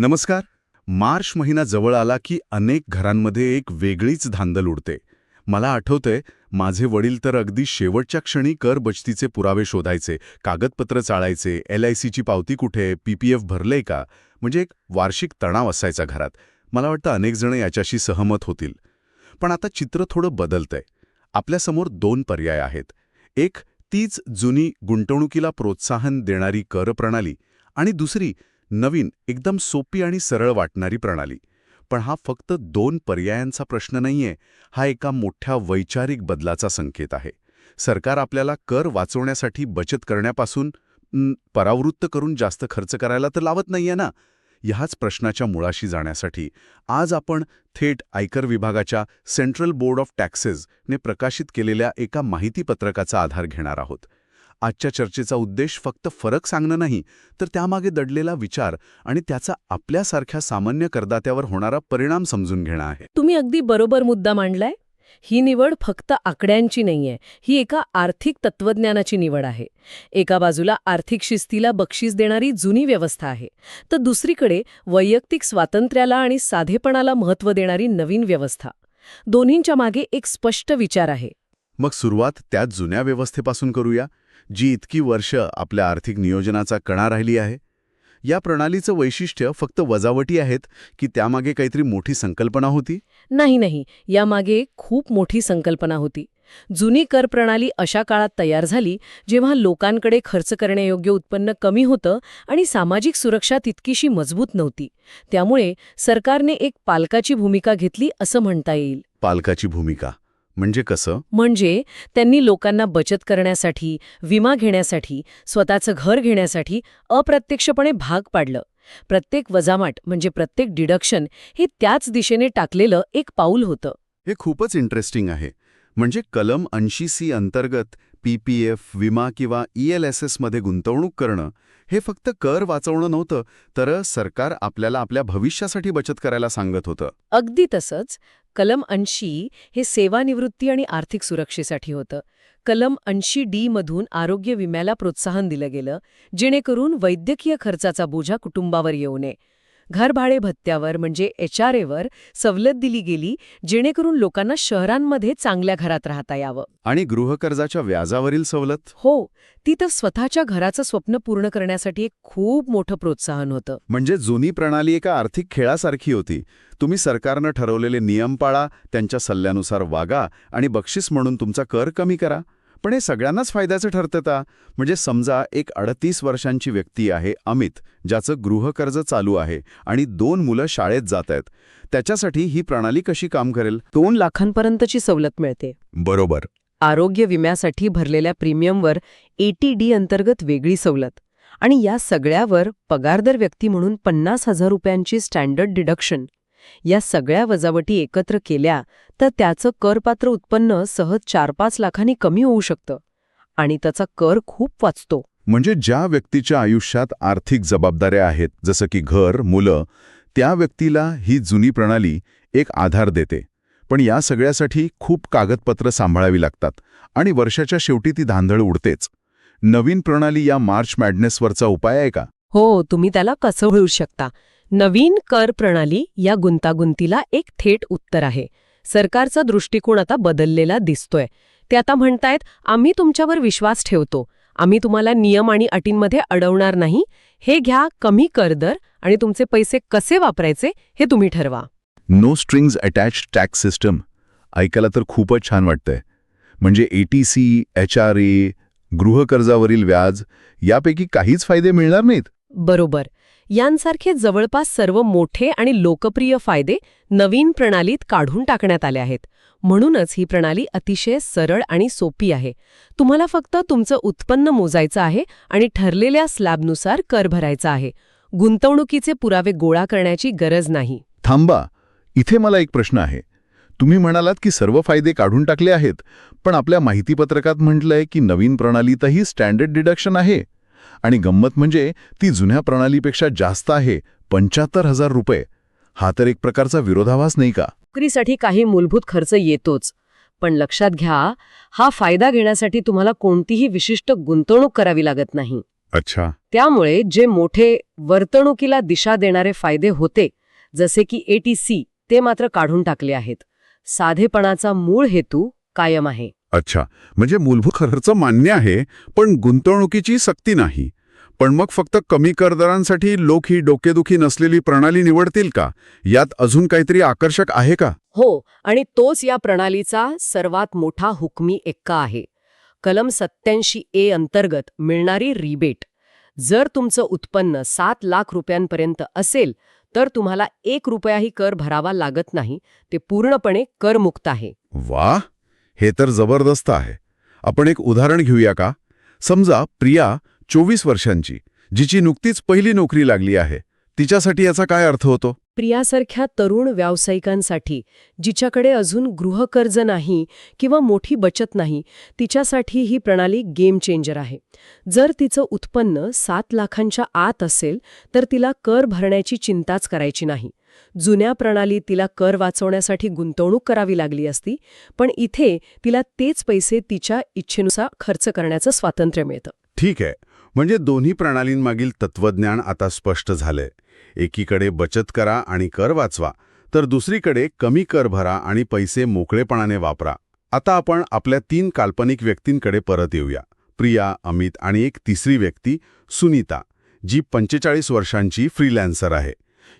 नमस्कार. मार्च महिना जवळ आला की अनेक घरांमध्ये एक वेगळीच धांदल उडते. मला आठवतंय माझे वडील तर अगदी शेवटच्या क्षणी कर बचतीचे पुरावे शोधायचे कागदपत्र चाळायचे एल आय सीची पावती कुठे पी पी एफ का? म्हणजे एक वार्षिक तणाव असायचा घरात. मला वाटतं अनेक जण याच्याशी सहमत होतील. पण आता चित्र थोडं बदलतंय. आपल्यासमोर दोन पर्याय आहेत. एक तीच जुनी गुंतवणुकीला प्रोत्साहन देणारी कर प्रणाली आणि दुसरी नवीन एकदम सोपी आणि सरळ वाटणारी प्रणाली. पण हा फक्त दोन पर्यायांचा प्रश्न नाहीये हा एका मोठ्या वैचारिक बदलाचा संकेत आहे. सरकार आपल्याला कर वाचवण्यासाठी बचत करण्यापासून परावृत्त करून जास्त खर्च करायला तर लावत नाहीये ना? ह्याच प्रश्नाच्या मुळाशी जाण्यासाठी आज आपण थेट आयकर विभागाच्या सेंट्रल बोर्ड ऑफ टॅक्सेसने प्रकाशित केलेल्या एका माहितीपत्रकाचा आधार घेणार आहोत. आजच्या चर्चेचा उद्देश फक्त फरक सांगणं नाही तर त्यामागे दडलेला विचार आणि त्याचा आपल्यासारख्या सामान्य करदात्यावर होणारा परिणाम समजून घेणं आहे. तुम्ही अगदी बरोबर मुद्दा मांडलाय. ही निवड फक्त आकड्यांची नाहीये ही एका आर्थिक तत्वज्ञानाची निवड आहे. एका बाजूला आर्थिक शिस्तीला बक्षीस देणारी जुनी व्यवस्था आहे तर दुसरीकडे वैयक्तिक स्वातंत्र्याला आणि साधेपणाला महत्त्व देणारी नवीन व्यवस्था. दोन्हींच्या मागे एक स्पष्ट विचार आहे. मग सुरुवात त्याच जुन्या व्यवस्थेपासून करूया जी इतकी वर्ष आपल्या आर्थिक नियोजनाचा कणा राहिली आहे. या प्रणालीचं वैशिष्ट्य फक्त वजावटी आहेत की त्यामागे काहीतरी मोठी संकल्पना होती? नाही नाही. यामागे खूप मोठी संकल्पना होती. जुनी कर प्रणाली अशा काळात तयार झाली जेव्हा लोकांकडे खर्च करण्यायोग्य उत्पन्न कमी होतं आणि सामाजिक सुरक्षा तितकीशी मजबूत नव्हती. त्यामुळे सरकारने एक पालकाची भूमिका घेतली असं म्हणता येईल. पालकाची भूमिका. म्हणजे कसं? म्हणजे त्यांनी लोकांना बचत करण्यासाठी विमा घेण्यासाठी स्वतःचं घर घेण्यासाठी अप्रत्यक्षपणे भाग पाडलं. प्रत्येक वजामाट म्हणजे प्रत्येक डिडक्शन हे त्याच दिशेने टाकलेलं एक पाऊल होतं. हे खूपच इंटरेस्टिंग आहे. म्हणजे कलम ऐंशी सी अंतर्गत पीपीएफ विमा किंवा ई एल एस गुंतवणूक करणं हे फक्त कर वाचवणं नव्हतं तर सरकार आपल्याला आपल्या भविष्यासाठी बचत करायला सांगत होतं. अगदी तसंच कलम ऐंशी हे सेवानिवृत्ती आणि आर्थिक सुरक्षेसाठी होतं. कलम ऐंशी डी मधून आरोग्य विम्याला प्रोत्साहन दिलं गेलं जेणेकरून वैद्यकीय खर्चाचा बोजा कुटुंबावर येऊ नये. घरभाडे भत्त्यावर म्हणजे एच आर एवर सवलत दिली गेली जेणेकरून लोकांना शहरांमध्ये चांगल्या घरात राहता यावं. आणि गृहकर्जाच्या व्याजावरील सवलत? हो ती तर स्वतःच्या घराचं स्वप्न पूर्ण करण्यासाठी एक खूप मोठं प्रोत्साहन होतं. म्हणजे जुनी प्रणाली एका आर्थिक खेळासारखी होती. तुम्ही सरकारनं ठरवलेले नियम पाळा त्यांच्या सल्ल्यानुसार वागा आणि बक्षीस म्हणून तुमचा कर कमी करा. पण हे सगळ्यांनाच फायद्याचं ठरतं का? म्हणजे समजा एक अडतीस वर्षांची व्यक्ती आहे अमित ज्याचं गृहकर्ज चालू आहे आणि दोन मुलं शाळेत जात आहेत. त्याच्यासाठी ही प्रणाली कशी काम करेल? दोन लाखांपर्यंतची सवलत मिळते. बरोबर. आरोग्य विम्यासाठी भरलेल्या प्रीमियमवर एटीडी अंतर्गत वेगळी सवलत. आणि या सगळ्यावर पगारदर व्यक्ती म्हणून पन्नास हजार रुपयांची स्टँडर्ड डिडक्शन. या सगळ्या वजावटी एकत्र केल्या तर त्याचं करपात्र उत्पन्न सहज चार पाच लाखांनी कमी होऊ शकतं आणि त्याचा कर खूप वाचतो. म्हणजे ज्या व्यक्तीच्या आयुष्यात आर्थिक जबाबदाऱ्या आहेत जसं की घर मुलं त्या व्यक्तीला ही जुनी प्रणाली एक आधार देते. पण या सगळ्यासाठी खूप कागदपत्र सांभाळावी लागतात आणि वर्षाच्या शेवटी ती धांदळ उडतेच. नवीन प्रणाली या मार्च मॅडनेसवरचा उपाय आहे का? हो तुम्ही त्याला कसं होऊ शकता? नवीन कर प्रणाली या गुंतागुंतीला एक थेट उत्तर आहे. सरकारचा दृष्टिकोन आता बदललेला दिसतोय. ते आता म्हणतायत आम्ही तुमच्यावर विश्वास ठेवतो. आम्ही तुम्हाला नियम आणि अटींमध्ये अडवणार नाही. हे घ्या कमी कर दर आणि तुमचे पैसे कसे वापरायचे हे तुम्ही ठरवा. No strings attach tax system ऐकायला तर खूपच छान वाटतंय. म्हणजे A T C H R A गृहकर्जावरील व्याज यापैकी काहीच फायदे मिळणार नाहीत. बरोबर. यांसारखे जवळपास सर्व मोठे आणि लोकप्रिय फायदे नवीन प्रणालीत काढून टाकण्यात आले आहेत. म्हणूनच ही प्रणाली अतिशय सरळ आणि सोपी आहे. तुम्हाला फक्त तुमचं उत्पन्न मोजायचं आहे आणि ठरलेल्या स्लॅबनुसार कर भरायचा आहे. गुंतवणुकीचे पुरावे गोळा करण्याची गरज नाही. थांबा. इथे मला एक प्रश्न आहे. तुम्ही म्हणालात की सर्व फायदे काढून टाकले आहेत पण आपल्या माहितीपत्रकात म्हटलंय की नवीन प्रणालीतही स्टँडर्ड डिडक्शन आहे. आणि गंमत म्हणजे ती जुन्या प्रणालीपेक्षा जास्त आहे पंच्याहत्तर हजार रुपये. हा तर एक प्रकारचा विरोधाभास नाही का? नोकरीसाठी काही मूलभूत खर्च येतोच. पण लक्षात घ्या हा फायदा घेण्यासाठी तुम्हाला कोणतीही विशिष्ट गुंतवणूक करावी लागत नाही. अच्छा. त्यामुळे जे मोठे वर्तणुकीला दिशा देणारे फायदे होते जसे की एटीसी ते मात्र काढून टाकले आहेत. साधेपणाचा मूळ हेतू कायम आहे. अच्छा म्हणजे मूलभूत खर्च मान्य आहे पण गुंतवणुकीची सक्ती नाही. पण मग फक्त कमी करदरांसाठी लोक ही डोकेदुखी नसलेली प्रणाली निवडतील का? यात अजून काहीतरी आकर्षक आहे का? हो आणि तोच या प्रणालीचा सर्वात मोठा हुकमी एक्का आहे. कलम सत्याऐंशी ए अंतर्गत मिळणारी रिबेट. जर तुमचं उत्पन्न सात लाख रुपयांपर्यंत असेल तर तुम्हाला एक रुपयाही कर भरावा लागत नाही ते पूर्णपणे करमुक्त आहे. वा हे तर जबरदस्त आहे. आपण एक उदाहरण घेऊया का? समजा प्रिया चोवीस वर्षांची जिची नुकतीच पहिली नोकरी लागली आहे. तिच्यासाठी याचा काय अर्थ होतो? प्रियासारख्या तरुण व्यावसायिकांसाठी जिच्याकडे अजून गृहकर्ज नाही किंवा मोठी बचत नाही तिच्यासाठी ही प्रणाली गेम चेंजर आहे. जर तिचं उत्पन्न सात लाखांच्या आत असेल तर तिला कर भरण्याची चिंताच करायची नाही. जुन्या प्रणालीत तिला कर वाचवण्यासाठी गुंतवणूक करावी लागली असती पण इथे तिला तेच पैसे तिच्या इच्छेनुसार खर्च करण्याचं स्वातंत्र्य मिळतं. ठीक आहे. म्हणजे दोन्ही प्रणालींमागील तत्वज्ञान आता स्पष्ट झालंय. एकीकडे बचत करा आणि कर वाचवा तर दुसरीकडे कमी कर भरा आणि पैसे मोकळेपणाने वापरा. आता आपण आपल्या तीन काल्पनिक व्यक्तींकडे परत येऊया. प्रिया अमित आणि एक तिसरी व्यक्ती सुनीता जी पंचेचाळीस वर्षांची फ्रीलॅन्सर आहे.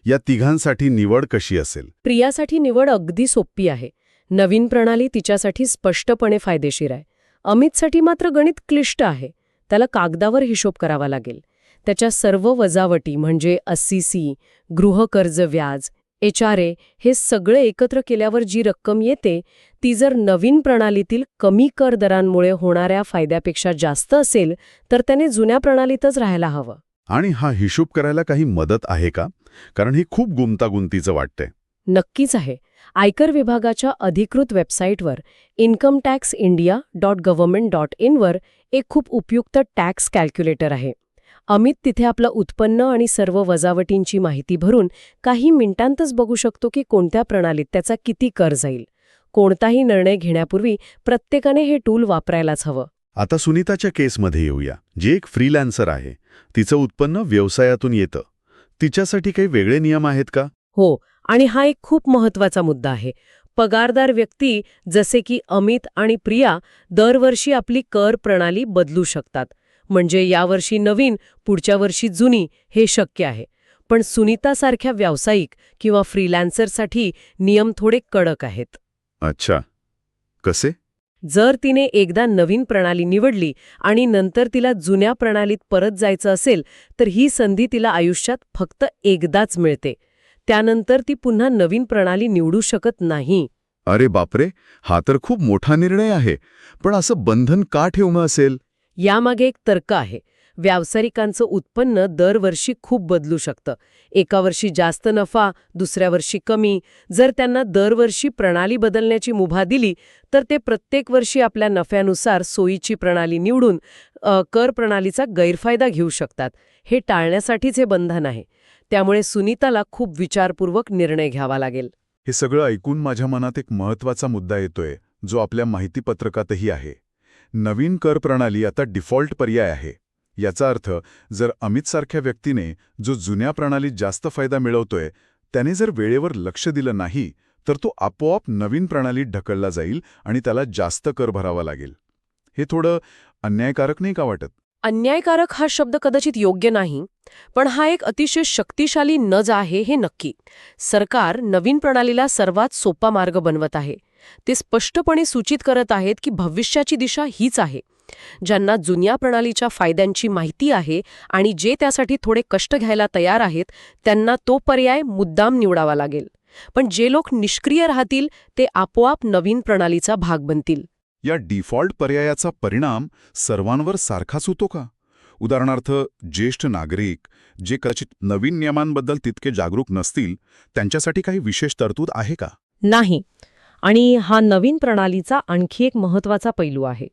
या तिघांसाठी निवड कशी असेल? प्रियासाठी निवड अगदी सोपी आहे. नवीन प्रणाली तिच्यासाठी स्पष्टपणे फायदेशीर आहे. अमितसाठी मात्र गणित क्लिष्ट आहे. त्याला कागदावर हिशोब करावा लागेल. त्याच्या सर्व वजावटी म्हणजे अस्सी गृहकर्ज व्याज एच आर ए हे सगळे एकत्र केल्यावर जी रक्कम येते ती जर नवीन प्रणालीतील कमी कर दरांमुळे होणाऱ्या फायद्यापेक्षा जास्त असेल तर त्याने जुन्या प्रणालीतच राहायला हवं. आणि हा हिशोब करायला काही मदत आहे का? कारण ही खूप गुंतागुंतीचं वाटतंय. नक्कीच आहे. आयकर विभागाच्या अधिकृत वेबसाईटवर income tax India dot government dot इनवर एक खूप उपयुक्त टॅक्स कॅल्क्युलेटर आहे. अमित तिथे आपलं उत्पन्न आणि सर्व वजावटींची माहिती भरून काही मिनिटांतच बघू शकतो की कोणत्या प्रणालीत त्याचा किती कर जाईल. कोणताही निर्णय घेण्यापूर्वी प्रत्येकाने हे टूल वापरायलाच हवं. आता सुनीताच्या केसमध्ये येऊया. जी एक फ्रीलॅन्सर आहे. तिचं उत्पन्न व्यवसायातून येतं. तिच्यासाठी काही वेगळे नियम आहेत का? हो आणि हा एक खूप महत्त्वाचा मुद्दा आहे. पगारदार व्यक्ती जसे की अमित आणि प्रिया दरवर्षी आपली कर प्रणाली बदलू शकतात. म्हणजे यावर्षी नवीन पुढच्या वर्षी जुनी हे शक्य आहे. पण सुनीतासारख्या व्यावसायिक किंवा फ्रीलॅन्सरसाठी नियम थोडे कडक आहेत. अच्छा. कसे? जर तिने एकदा नवीन प्रणाली निवडली आणि नंतर तिला जुन्या प्रणालीत परत जायचं असेल तर ही संधी तिला आयुष्यात फक्त एकदाच मिळते. त्यानंतर ती पुन्हा नवीन प्रणाली निवडू शकत नाही. अरे बापरे! हा तर खूप मोठा निर्णय आहे. पण असं बंधन का ठेवणं असेल? यामागे एक तर्क आहे. व्यावसायिकांचं उत्पन्न दरवर्षी खूप बदलू शकतं. एका वर्षी जास्त नफा दुसऱ्या वर्षी कमी. जर त्यांना दरवर्षी प्रणाली बदलण्याची मुभा दिली तर ते प्रत्येक वर्षी आपल्या नफ्यानुसार सोयीची प्रणाली निवडून कर प्रणालीचा गैरफायदा घेऊ शकतात. हे टाळण्यासाठीच हे बंधन आहे. त्यामुळे सुनीताला खूप विचारपूर्वक निर्णय घ्यावा लागेल. हे सगळं ऐकून माझ्या मनात एक महत्त्वाचा मुद्दा येतोय जो आपल्या माहितीपत्रकातही आहे. नवीन कर प्रणाली आता डिफॉल्ट पर्याय आहे. याचा अर्थ जर अमितसारख्या व्यक्तीने जो जुन्या प्रणालीत जास्त फायदा मिळवतोय त्याने जर वेळेवर लक्ष दिलं नाही तर तो आपोआप नवीन प्रणालीत ढकलला जाईल आणि त्याला जास्त कर भरावा लागेल. हे थोडं अन्यायकारक नाही का वाटत? अन्यायकारक हा शब्द कदाचित योग्य नाही पण हा एक अतिशय शक्तिशाली नज आहे हे नक्की. सरकार नवीन प्रणालीला सर्वात सोपा मार्ग बनवत आहे. ते स्पष्टपणे सूचित करत आहेत की भविष्याची दिशा हीच आहे. ज्यांना जुन्या प्रणालीच्या फायद्यांची माहिती आहे आणि जे त्यासाठी थोडे कष्ट घ्यायला तयार आहेत त्यांना तो पर्याय मुद्दाम निवडावा लागेल. पण जे लोक निष्क्रिय राहतील ते आपोआप नवीन प्रणालीचा भाग बनतील. या डिफॉल्ट पर्यायाचा परिणाम सर्वांवर सारखाच होतो का? उदाहरणार्थ ज्येष्ठ नागरिक जे कदाचित नवीन नियमांबद्दल तितके जागरूक नसतील त्यांच्यासाठी काही विशेष तरतूद आहे का? नाही. आणि हा नवीन प्रणालीचा आणखी एक महत्त्वाचा पैलू आहे.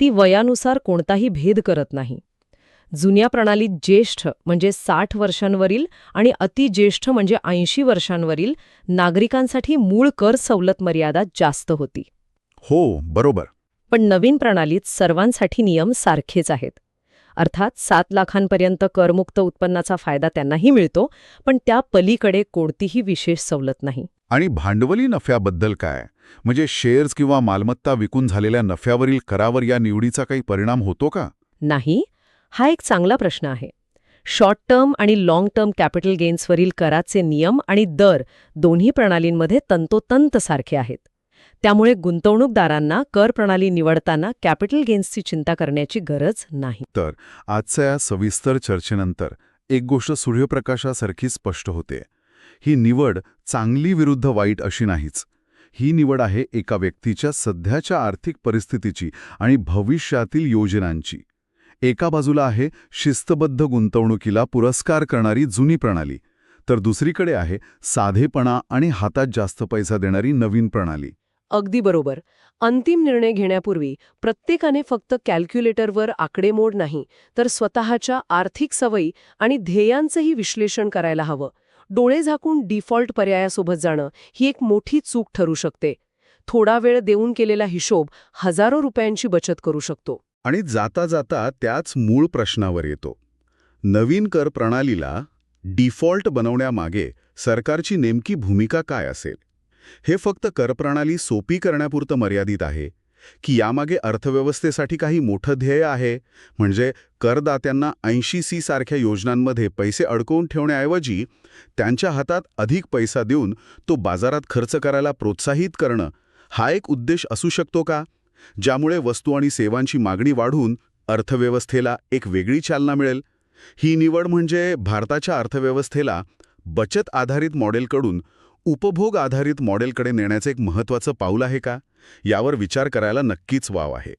ती वयानुसार कोणताही भेद करत नाही. जुन्या प्रणालीत ज्येष्ठ म्हणजे साठ वर्षांवरील आणि अतिज्येष्ठ म्हणजे ऐंशी वर्षांवरील नागरिकांसाठी मूळ कर सवलत मर्यादा जास्त होती. हो बरोबर. पण नवीन प्रणालीत सर्वांसाठी नियम सारखेच आहेत. अर्थात सात लाखांपर्यंत करमुक्त उत्पन्नाचा फायदा त्यांनाही मिळतो पण त्या पलीकडे कोणतीही विशेष सवलत नाही. आणि भांडवली नफ्याबद्दल काय? म्हणजे शेअर्स किंवा मालमत्ता विकून झालेल्या नफ्यावरील करावर या निवडीचा काही परिणाम होतो का? नाही. हा एक चांगला प्रश्न आहे. शॉर्ट टर्म आणि लाँग टर्म कॅपिटल गेन्सवरील कराचे नियम आणि दर दोन्ही प्रणालींमध्ये तंतोतंत सारखे आहेत. त्यामुळे गुंतवणूकदारांना कर प्रणाली निवडताना कॅपिटल गेन्सची चिंता करण्याची गरज नाही. आजच्या या सविस्तर चर्चेनंतर एक गोष्ट सूर्यप्रकाशासारखी स्पष्ट होते. ही निवड चांगली विरुद्ध वाईट अशी नाहीच. ही निवड आहे एका व्यक्तीच्या सध्याच्या आर्थिक परिस्थितीची आणि भविष्यातील योजनांची. एका बाजूला आहे शिस्तबद्ध गुंतवणुकीला पुरस्कार करणारी जुनी प्रणाली तर दुसरीकडे आहे साधेपणा आणि हातात जास्त पैसा देणारी नवीन प्रणाली. अगदी बरोबर. अंतिम निर्णय घेण्यापूर्वी प्रत्येकाने फक्त कॅल्क्युलेटरवर आकडेमोड नाही तर स्वतःच्या आर्थिक सवयी आणि ध्येयांचंही विश्लेषण करायला हवं. डोळे झाकून डिफॉल्ट पर्यायासोबत जाणं ही एक मोठी चूक ठरू शकते. थोडा वेळ देऊन केलेला हिशोब हजारो रुपयांची बचत करू शकतो. आणि जाता जाता त्याच मूळ प्रश्नावर येतो. नवीन कर प्रणालीला डिफॉल्ट बनवण्यामागे सरकारची नेमकी भूमिका काय असेल? हे फक्त करप्रणाली सोपी करण्यापुरतं मर्यादित आहे? की यामागे अर्थव्यवस्थेसाठी काही मोठं ध्येय आहे. म्हणजे करदात्यांना ऐंशी सी सारख्या योजनांमध्ये पैसे अडकवून ठेवण्याऐवजी त्यांच्या हातात अधिक पैसा देऊन तो बाजारात खर्च करायला प्रोत्साहित करणं हा एक उद्देश असू शकतो का? ज्यामुळे वस्तू आणि सेवांची मागणी वाढून अर्थव्यवस्थेला एक वेगळी चालना मिळेल. ही निवड म्हणजे भारताच्या अर्थव्यवस्थेला बचत आधारित मॉडेलकडून उपभोग आधारित मॉडेलकडे नेण्याचं एक महत्त्वाचं पाऊल आहे का? यावर विचार करायला नक्कीच वाव आहे.